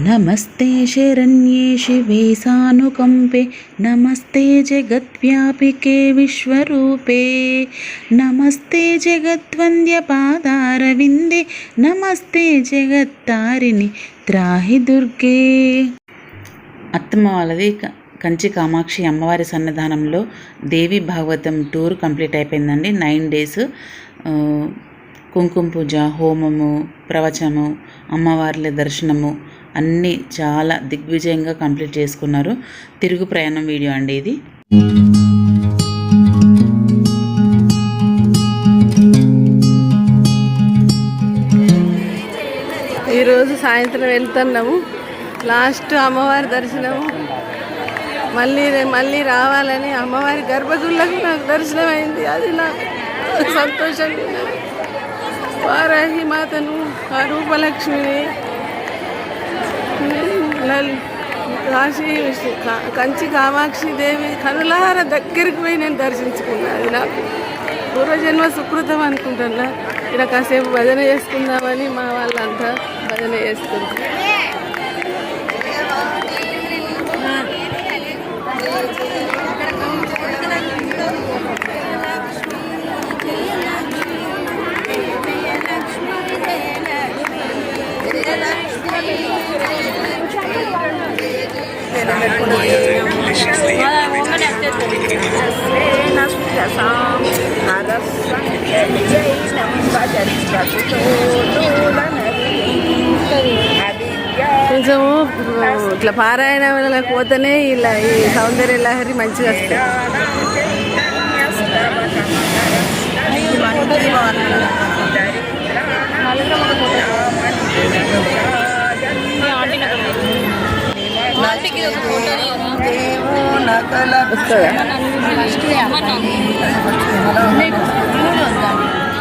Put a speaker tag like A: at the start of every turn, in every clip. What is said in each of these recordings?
A: नमस्ते शरण्ये शिवे सानुकम्पे नमस्ते जगद्व्यापिके विश्वरूपे नमस्ते जगद्वन्द्यपादारविन्दे नमस्ते జగత్తారిణి త్రాహి దుర్గే అత్తమ్మ వాళ్ళది క- కంచి కామాక్షి అమ్మవారి సన్నిధానంలో దేవి భాగవతం టూర్ కంప్లీట్ అయిపోయిందండి నైన్ డేస్ ఆ, కుంకుమ పూజ హోమము ప్రవచనము అమ్మవార్ల దర్శనము అన్నీ చాలా దిగ్విజయంగా కంప్లీట్ చేసుకున్నారు. తిరుగు ప్రయాణం వీడియో అండి ఇది.
B: ఈరోజు సాయంత్రం వెళ్తున్నాము. లాస్ట్ అమ్మవారి దర్శనము. మళ్ళీ మళ్ళీ రావాలని అమ్మవారి గర్భగుళ్ళకు నాకు దర్శనం అయింది అది నాకు సంతోషంగా వారాహి మాతను ఆ రూపలక్ష్మిని కాశీ కా- కంచి కామాక్షి దేవి కనులార దగ్గరికి పోయి నేను దర్శించుకున్నాను అది నాకు పూర్వజన్మ సుకృతం అనుకుంటున్నా. ఇక్కడ కాసేపు భజన చేసుకుందామని మా వాళ్ళంతా భజన చేసుకుంటారు కొంచెము ఇట్లా పారాయణ వల్ల పోతేనే ఇలా ఈ సౌందర్య లహరి మంచిగా వస్తాయి.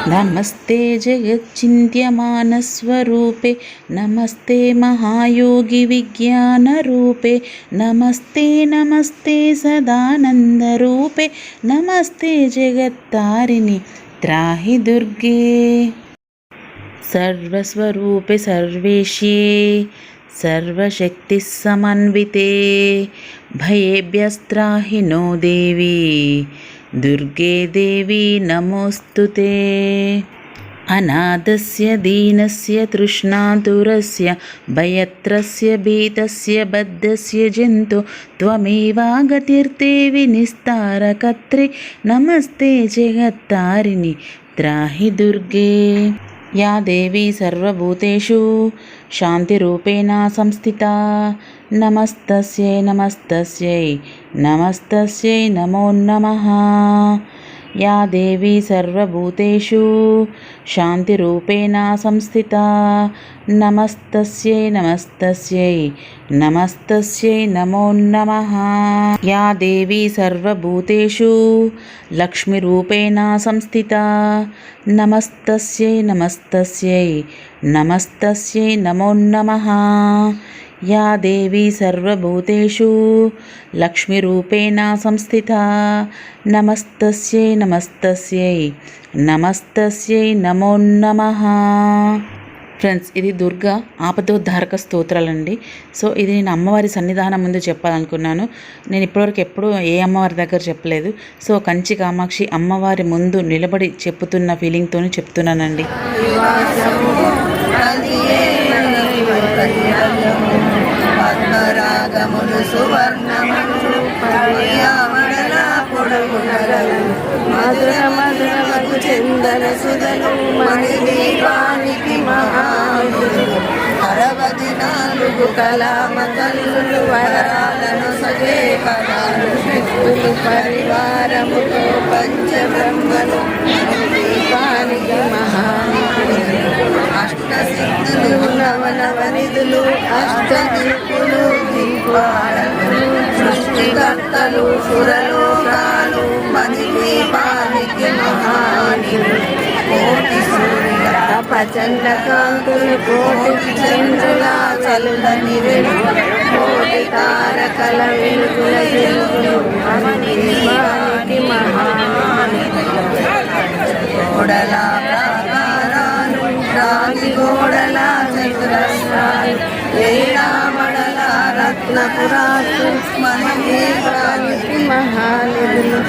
A: నమస్తే జగచ్చింత్యమానస్వరూపే నమస్తే మహాయోగి విజ్ఞానరూపే నమస్తే నమస్తే సదానందరూపే నమస్తే జగత్తారిణి त्राहि दुर्गे सर्वस्वरूपे सर्वेश्ये सर्वशक्तिसमन्विते भयेभ्यस्त्राहि नो देवी दुर्गे देवी नमोऽस्तु ते अनाथस्य दीनस्य तृष्णातुरस्य भयत्रस्य भीतस्य बद्धस्य जन्तु त्वमेवागतिर्देवि निस्तारकर्त्रे नमस्ते जगत्तारिणि त्राहि दुर्गे या देवी सर्वभूतेषु శాంతిరూపేణ సంస్థిత నమస్తస్యై నమస్తస్యై నమస్తస్యై నమో నమ యా దేవి సర్వభూతేషు. శాంతిరూపేణ సంస్థిత. నమస్తస్యై నమస్తస్యై నమస్తస్యై నమో నమ. యా దేవి సర్వభూతేషు లక్ష్మీరూపేణ సంస్థిత. నమస్తస్యై నమస్తస్యై నమస్తస్యై నమో నమ. యా దేవి సర్వభూతేషు లక్ష్మీరూపేణ సంస్థిత నమస్తస్యై నమస్తస్యై నమస్తస్యై నమో నమ ఫ్రెండ్స్ ఇది దుర్గా ఆపదోద్ధారక స్తోత్రాలండి సో ఇది నేను అమ్మవారి సన్నిధానం ముందు చెప్పాలనుకున్నాను నేను ఇప్పటివరకు ఎప్పుడూ ఏ అమ్మవారి దగ్గర చెప్పలేదు సో కంచి కామాక్షి అమ్మవారి ముందు నిలబడి చెప్పుతున్న ఫీలింగ్తో చెప్తున్నానండి
C: పద్మరాగములు సువర్ణములు పర్యావరణ పొడవునరలు
B: మధుర మధుర చందన సుధను
C: మణి దీపానికి మహానులు అరవది నాలుగు కళామ తల్లులు వరాలను సగే కళాలు శక్తులు పరివారముతో పంచబ్రహ్మను దీపానికి మహా అష్ట సిద్ధులు నవనవనిధులు అష్ట దిక్కులు దీపాలను సృష్టికర్తలు సురలోకాలు మణి దీపానికి మహానులు కోటి సూర్య
B: ప్రచండ కాంతులు కోటి చంద్రుల
C: చల్లని వెలుగు
B: కోటి తారకల వెలుగుల వెలుగులు అన్ని కోడలా మహాని
C: గోడల
B: మహానిధులు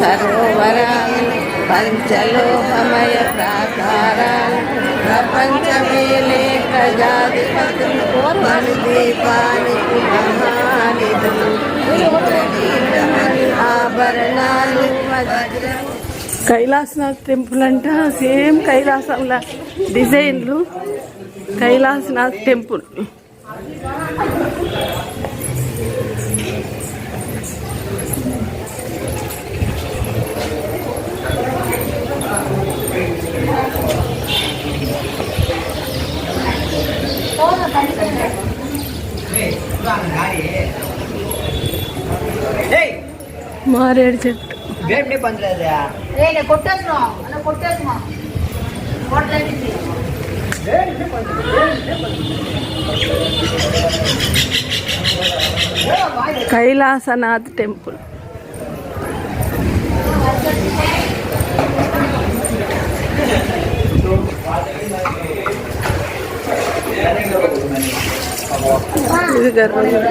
B: సరోవరాలు పంచలోహమయ ప్రాకారాలు ప్రపంచమేలే ప్రజాధిపతులు మరి దీపానికి మహానిధులు ఆభరణాలు వజ్రము కైలాసనాథ్ టెంపుల్ అంట. సేమ్ కైలాసంలా డిజైన్లు. కైలాసనాథ్ టెంపుల్. మారేడు చెట్టు. కైలాసనాథ్ టెంపుల్ ఇది గర్భగుడి.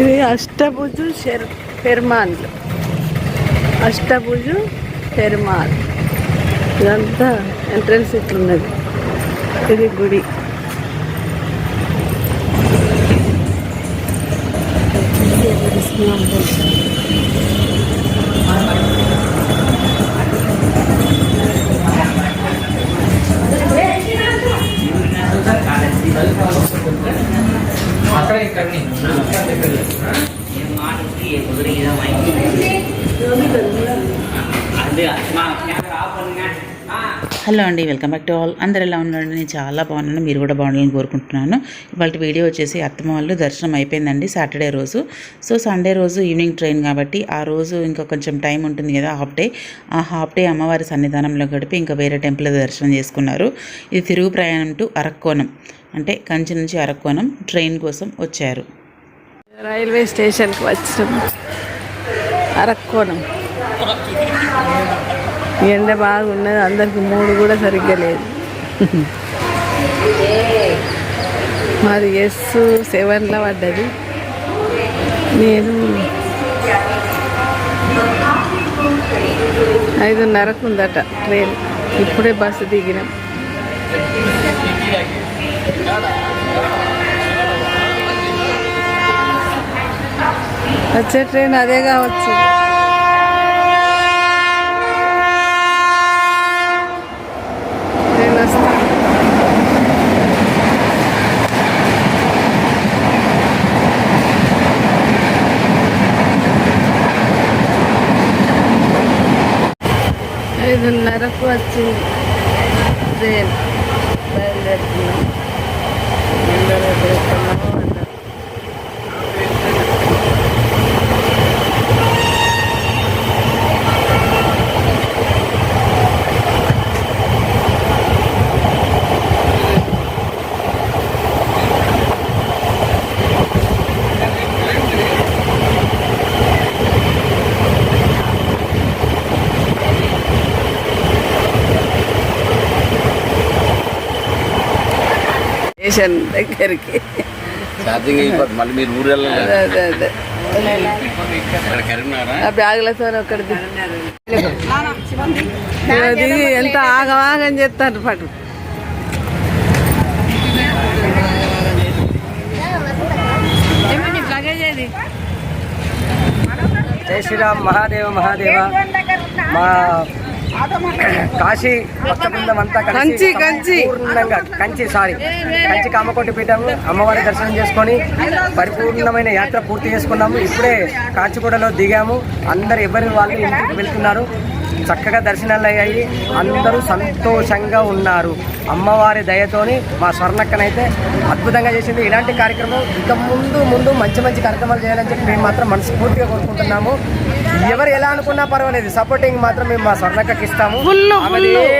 B: ఇది అష్టభుజు శర్ పెర్మాన్లు అష్టభుజు పెరుమాల్ ఇదంతా ఎంట్రన్స్ ఇట్లున్నది. ఇది గుడి.
A: హలో అండి వెల్కమ్ బ్యాక్ టు ఆల్. అందరు ఎలా ఉన్నారండి? నేను చాలా బాగున్నాను. మీరు కూడా బాగుండాలని కోరుకుంటున్నాను. ఇవాళ వీడియో వచ్చేసి అత్తమ్మ వాళ్ళు దర్శనం అయిపోయిందండి సాటర్డే రోజు. సో సండే రోజు ఈవినింగ్ ట్రైన్ కాబట్టి ఆ రోజు ఇంకా కొంచెం టైం ఉంటుంది కదా హాఫ్ డే. ఆ హాఫ్ డే అమ్మవారి సన్నిధానంలో గడిపి ఇంకా వేరే టెంపుల్ దర్శనం చేసుకున్నారు. ఇది తిరుగు ప్రయాణం టు అరక్కోణం. అంటే కంచి నుంచి అరక్కోణం ట్రైన్ కోసం వచ్చారు.
B: రైల్వే స్టేషన్కి వచ్చినాం. అరక్కోణం. ఎండ బాగున్నది అందరికి మూడు కూడా సరిగ్గా లేదు. మాది ఎస్ సెవెన్లో పడ్డది. నేను ఐదున్నరకు ఉందట ట్రైన్. ఇప్పుడే బస్సు దిగినాం. వచ్చే ట్రైన్ అదే కావచ్చు. ట్రైన్ వస్తా. ఐదున్నరకు వచ్చింది ట్రైన్ బయలుదేరుతున్నాం అందరూ ఎక్కడెక్కడో ఉన్నారు. స్టేషన్ దగ్గరికి.
D: ఛార్జింగ్ అయిపోతుంది మళ్ళీ మీరు ఊరు వెళ్ళాలి
B: అదే అదే. ఆ బ్యాగులతో ఒకటి ఎంత ఆగమాగం చేస్తారు పటు.
E: జై శ్రీరామ్ మహాదేవ మహాదేవ. మా కాశీ భక్త బృందం అంతా
B: కంచి, కంచి.
E: సంపూర్ణంగా కంచి సారీ కంచి కామకోటి పీఠం అమ్మవారి దర్శనం చేసుకొని పరిపూర్ణమైన యాత్ర పూర్తి చేసుకున్నాము. ఇప్పుడే కాచిగూడలో దిగాము. అందరు ఎవరి వాళ్ళు ఇంటికి వెళ్తున్నారు? చక్కగా దర్శనాలు అయ్యాయి. అందరూ సంతోషంగా ఉన్నారు. అమ్మవారి దయతోని మా స్వర్ణక్కనైతే అద్భుతంగా చేసింది. ఇలాంటి కార్యక్రమం ఇంకా ముందు ముందు మంచి మంచి కార్యక్రమాలు చేయాలని చెప్పి మేము మాత్రం మనస్ఫూర్తిగా కోరుకుంటున్నాము. ఎవరు ఎలా అనుకున్నా పర్వాలేదు. సపోర్టింగ్ మాత్రం మేము మా స్వర్ణక్కకి ఇస్తాము.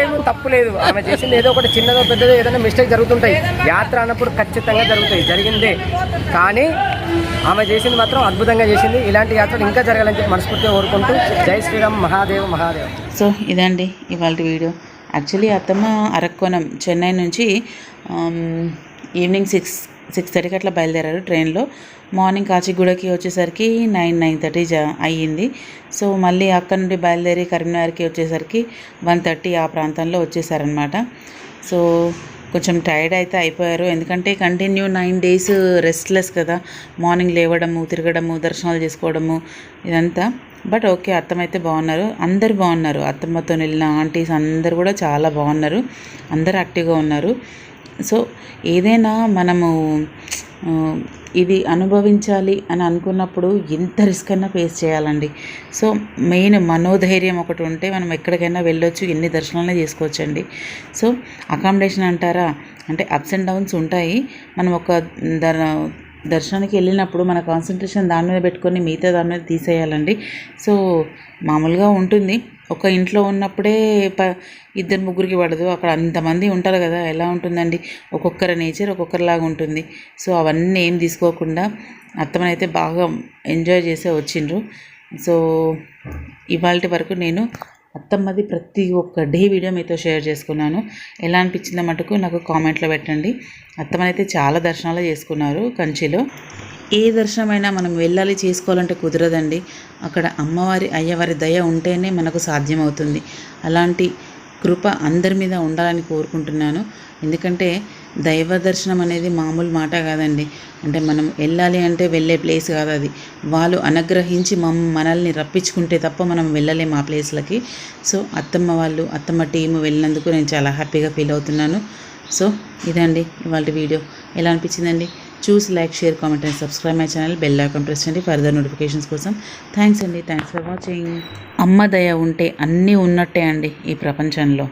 E: ఏం తప్పు లేదు. ఆమె చేసింది ఏదో ఒకటి చిన్నదో పెద్దదో ఏదైనా మిస్టేక్ జరుగుతుంటాయి. యాత్ర అన్నప్పుడు ఖచ్చితంగా జరుగుతాయి. జరిగిందే. కానీ ఆమె చేసింది మాత్రం అద్భుతంగా చేసింది. ఇలాంటి యాత్రలు ఇంకా జరగాలని చెప్పి మనస్ఫూర్తిగా కోరుకుంటూ జై శ్రీరామ్ మహాదేవ్ మహాదేవ్.
A: సో ఇదండి ఇవాళ వీడియో. యాక్చువల్లీ అత్తమ్మ అరక్కోణం చెన్నై నుంచి ఈవినింగ్ సిక్స్ సిక్స్ థర్టీకి అట్లా బయలుదేరారు ట్రైన్లో. మార్నింగ్ కాచిగూడకి వచ్చేసరికి నైన్ నైన్ థర్టీ జా అయ్యింది. సో మళ్ళీ అక్కడ నుండి బయలుదేరి కరీంనగర్కి వచ్చేసరికి వన్ థర్టీ ఆ ప్రాంతంలో వచ్చేసారనమాట సో కొంచెం టైర్డ్ అయితే అయిపోయారు. ఎందుకంటే కంటిన్యూ నైన్ డేస్ రెస్ట్లెస్ కదా. మార్నింగ్ లేవడము తిరగడము దర్శనాలు చేసుకోవడము ఇదంతా. బట్ ఓకే అత్తమ్మ అయితే బాగున్నారు. అందరు బాగున్నారు. అత్తమ్మతో వెళ్ళిన ఆంటీస్ అందరు కూడా చాలా బాగున్నారు. అందరు యాక్టివ్గా ఉన్నారు. సో ఏదైనా మనము ఇది అనుభవించాలి అని అనుకున్నప్పుడు ఎంత రిస్క్ అయినా ఫేస్ చేయాలండి. సో మెయిన్ మనోధైర్యం ఒకటి ఉంటే మనం ఎక్కడికైనా వెళ్ళొచ్చు ఎన్ని దర్శనాలనే చేసుకోవచ్చండి. సో అకామిడేషన్ అంటారా? అంటే అప్స్ అండ్ డౌన్స్ ఉంటాయి. మనం ఒక దర్ దర్శనానికి వెళ్ళినప్పుడు మన కాన్సన్ట్రేషన్ దాని మీద పెట్టుకొని మిగతా దాని మీద తీసేయాలండి. సో మామూలుగా ఉంటుంది. ఒక ఇంట్లో ఉన్నప్పుడే ప ఇద్దరు ముగ్గురికి పడదు. అక్కడ అంతమంది ఉంటారు కదా ఎలా ఉంటుందండి? ఒక్కొక్కరి నేచర్ ఒక్కొక్కరిలాగా ఉంటుంది. సో అవన్నీ ఏం తీసుకోకుండా అత్తమనైతే బాగా ఎంజాయ్ చేసే వచ్చిండ్రు. సో ఇవాళ వరకు నేను అత్తమ్మది ప్రతి ఒక్క డే వీడియో మీతో షేర్ చేసుకున్నాను. ఎలా అనిపించిందో మటుకు నాకు కామెంట్లో పెట్టండి. అత్తమ్మనైతే చాలా దర్శనాలు చేసుకున్నారు కంచిలో. ఏ దర్శనమైనా మనం వెళ్ళాలి చేసుకోవాలంటే కుదరదండి. అక్కడ అమ్మవారి అయ్యవారి దయ ఉంటేనే మనకు సాధ్యమవుతుంది. అలాంటి కృప అందరి మీద ఉండాలని కోరుకుంటున్నాను. ఎందుకంటే దైవ దర్శనం అనేది మామూలు మాట కాదండి. అంటే మనం వెళ్ళాలి అంటే వెళ్ళే ప్లేస్ కాదు అది. వాళ్ళు అనుగ్రహించి మమ్ మనల్ని రప్పించుకుంటే తప్ప మనం వెళ్ళలేము ఆ ప్లేస్లకి. సో అత్తమ్మ వాళ్ళు అత్తమ్మ టీము వెళ్ళినందుకు నేను చాలా హ్యాపీగా ఫీల్ అవుతున్నాను. సో ఇదండి ఇవాళ వీడియో. ఎలా అనిపించిందండి? చూసి like share comment and subscribe my channel bell icon press చేయండి. ఫర్దర్ నోటిఫికేషన్స్ కోసం. థ్యాంక్స్ అండి. థ్యాంక్స్ ఫర్ వాచింగ్ అమ్మ దయ ఉంటే అన్నీ ఉన్నట్టే అండి ఈ ప్రపంచంలో.